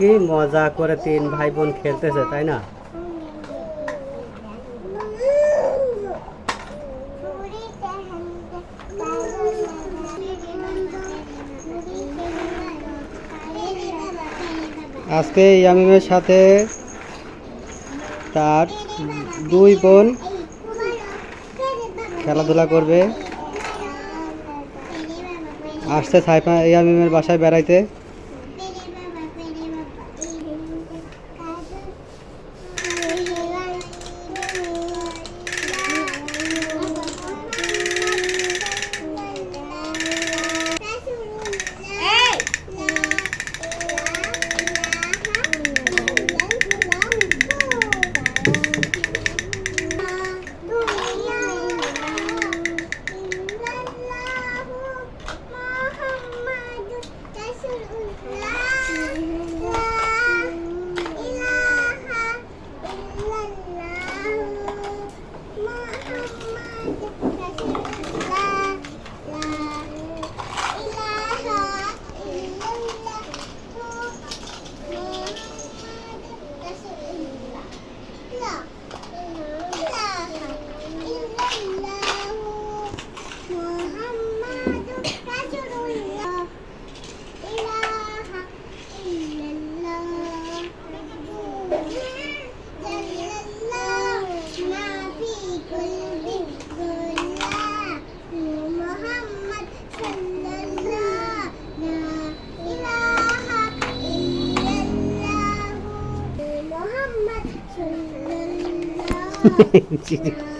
কি মজা করে তিন ভাই বোন খেলতেছে, তাই না? আজকে ইয়ামিমের সাথে তার দুই বোন খেলাধুলা করবে। আসছে সাইফা ইয়ামিমের বাসায় বেড়াইতে। 아, 지지.